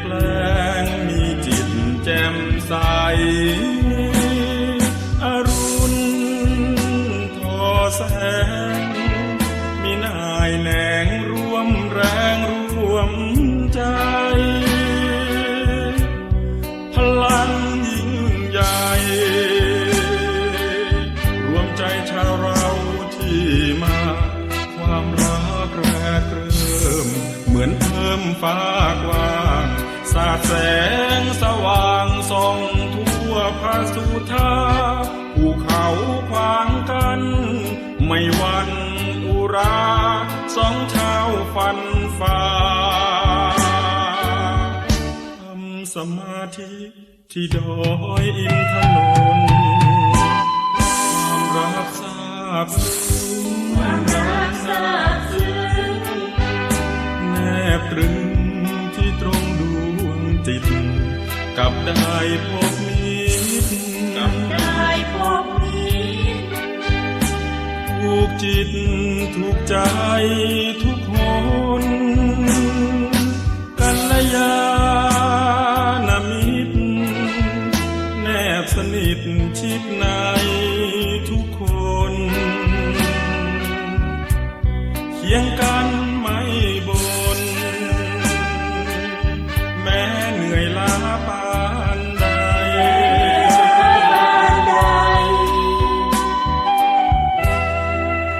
แปลงมีจิตแจ่มใสอรุณทอแสง มีนายแหนงร่วมแรงร่วมใจ พลังยิ่งใหญ่ รวมใจชาวเราที่มา ความรักแรกเริ่ม เหมือนเพิ่มฟ้ากว่า แสงสว่างส่องทั่วพระสุธาภูเขาขวางกัน ไม่วันอุราสองเท้าฟันฟ้าทำสมาธิที่ดอยอินทนนท์ความรักทราบซึ้ง วงจิตกับได้พบมิตรกับได้พบมิตรถูกจิตถูกใจทุกคนกัลยาณมิตรแนบสนิทชิดในทุกคนเคียงกันไม่บนแม้ นื่อยล้าปานใด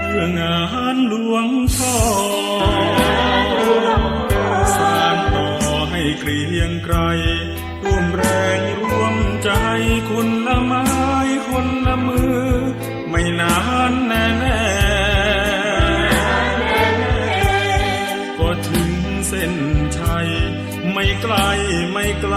เพื่องานหลวงพ่อสานต่อให้เกรียงไกรร่วมแรงร่วมใจคนละไม้คนละมือ ไม่นานแน่แน่ ไม่ไกลไม่ไกล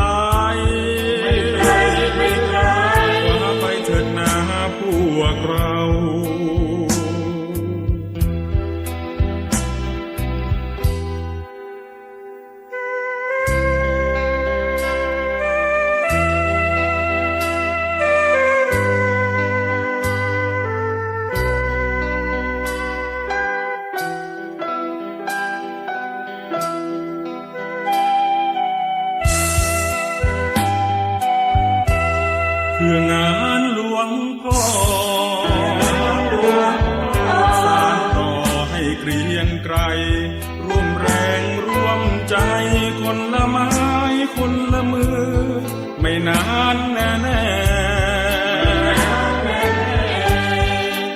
องานหลวงพ่อสานต่อให้เกรียงไกรร่วมแรงร่วมใจคนละไม้คนละมือ ไม่นานแน่แน่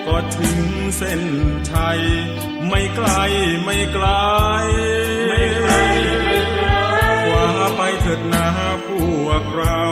ก็ถึงเส้นชัยไม่ไกลไม่ไกลไม่ไกว่าไปเถิดนาพวกเรา